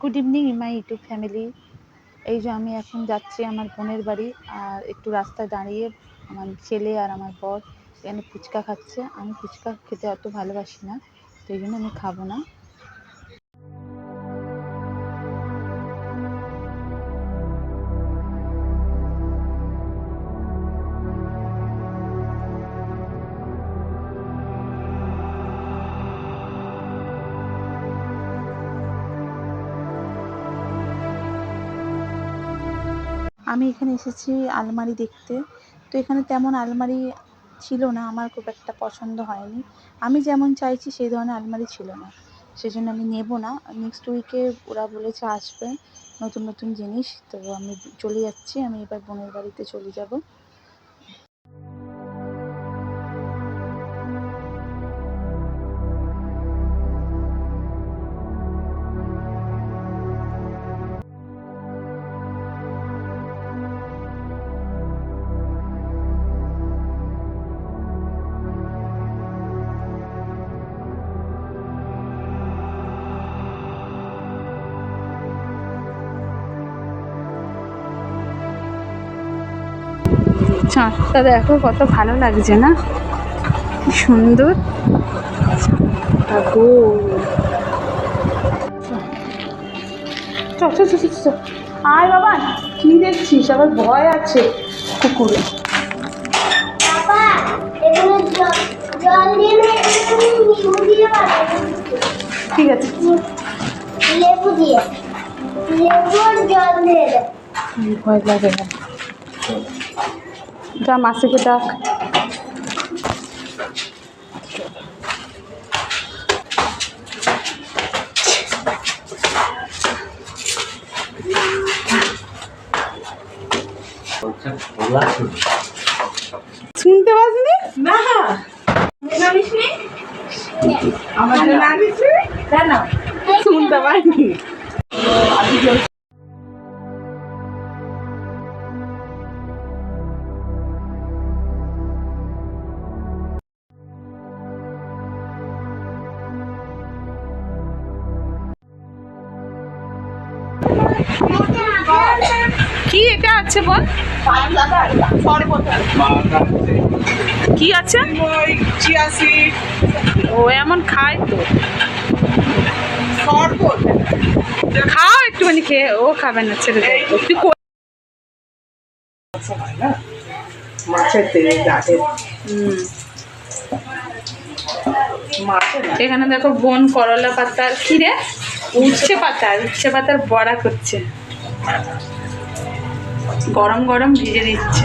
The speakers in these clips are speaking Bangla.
Good evening my YouTube family এই যে আমি এখন যাচ্ছি আমার বোনের বাড়ি আর একটু রাস্তায় দাঁড়িয়ে আমার ছেলে আর আমার বর এখানে ফুচকা খাচ্ছে। আমি ফুচকা খেতে অত ভালোবাসি না, তো এই জন্য আমি খাব না। আমি এখানে এসেছি আলমারি দেখতে। তো এখানে তেমন আলমারি ছিল না, আমার খুব একটা পছন্দ হয়নি। আমি যেমন চাইছি সেই ধরনের আলমারি ছিল না। সেই জন্য আমি নেব না। নেক্সট উইকে ওরা বলেছে আসবে নতুন নতুন জিনিস। তো আমি চলে যাচ্ছি। আমি এবার বোনের বাড়িতে চলে যাব। চাঁদটা দেখো কত ভালো লাগছে না? কি সুন্দর। চ চ চ আয় বাবা কি দেখছিস? আবার ভয় আছে কুকুরে। ঠিক আছে। লেবু দিয়ে। লেবু আর জল দিয়ে ভয় লাগে না। যা মাসিকে ডাক শুনতে পাসনি? না। আমার শুনতে পাইনি। কি এটা আছে বল? কি আছে? ও, এমন খায় তো। খাও একটুখানি খেয়ে, ও খাবে না, ছেড়ে তুই। এখানে দেখো বোন করলা পাতার কি রে? উচ্ছে পাতার উচ্ছে পাতার বড়া করছে। গরম গরম ভিজে দিচ্ছে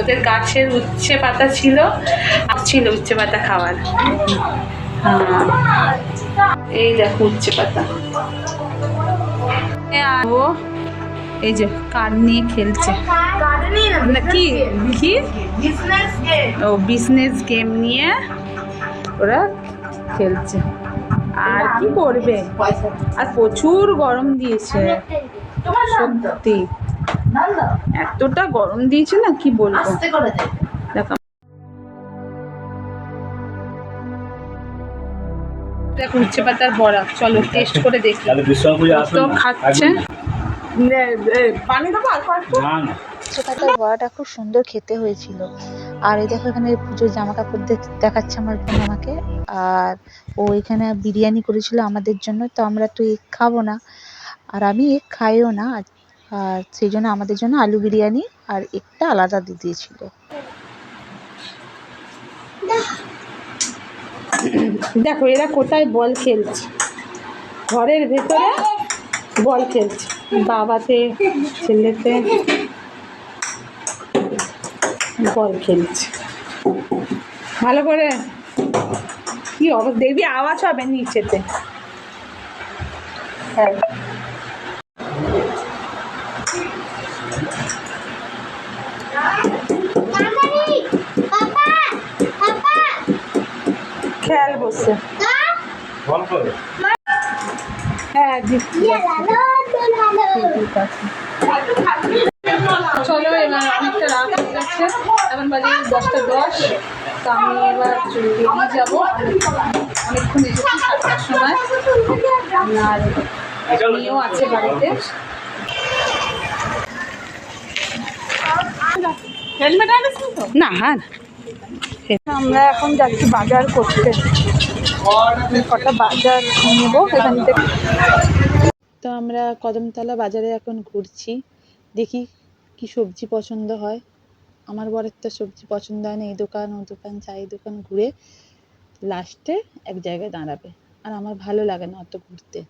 ওদের গাছের উচ্ছে পাতা ছিল ছিল উচ্ছে পাতা খাওয়ার। হ্যাঁ। এই দেখো উচ্ছে পাতা। ও এই যে কার নিয়ে খেলছে। কি? কি? ও বিজনেস গেম নিয়ে ওরা খেলছে। আর কি করবে? আর প্রচুর গরম দিয়েছে। সত্যি। এতটা গরম দিয়েছে না কি বলব? দেখো। দেখো উচ্ছে পাতার বড়া। চলো টেস্ট করে দেখি। তো খাচ্ছে। পানি দেবো আর পাতার বড়াটা খুব সুন্দর খেতে হয়েছিল। আর এই দেখো এখানে পুজোর জামা কাপড় দেখ- দেখাচ্ছে আমার বোন আমাকে। আর ও এখানে বিরিয়ানি করেছিল আমাদের জন্য, তো আমরা তো এগ খাব না। আর আমি এগ খাইও না, আর আর সেই জন্য আমাদের জন্য আলু বিরিয়ানি আর একটা আলাদা দিয়ে দিয়েছিল। দেখো, এরা কোথায় বল খেলছে? ঘরের ভেতরে বল খেলছে। বাবাতে, ছেলেতে। বল খেলছে ভালো করে। কি অবস্থা দেখবি আওয়াজ হবে নিচেতে। হ্যাঁ। খেয়াল বসে। হ্যাঁ ইয়ে ঠিক আছে। গেছে এখন বাজে দশটা দশ তো আমি এবার বেরিয়ে যাব। অনেকক্ষণ এসেছি সাতটার সময়। আর মেয়েও আছে বাড়িতে। না হ্যাঁ। আমরা এখন যাচ্ছি বাজার করতে। কটা বাজার নেব এখান থেকে। তো আমরা কদমতলা বাজারে এখন ঘুরছি। দেখি কি সবজি পছন্দ হয়। আমার বরের তো সবজি পছন্দ হয় না, এই দোকান, ও দোকান চাই দোকান, ঘুরে লাস্টে এক জায়গায় দাঁড়াবে। আর আমার ভালো লাগে না অত ঘুরতে।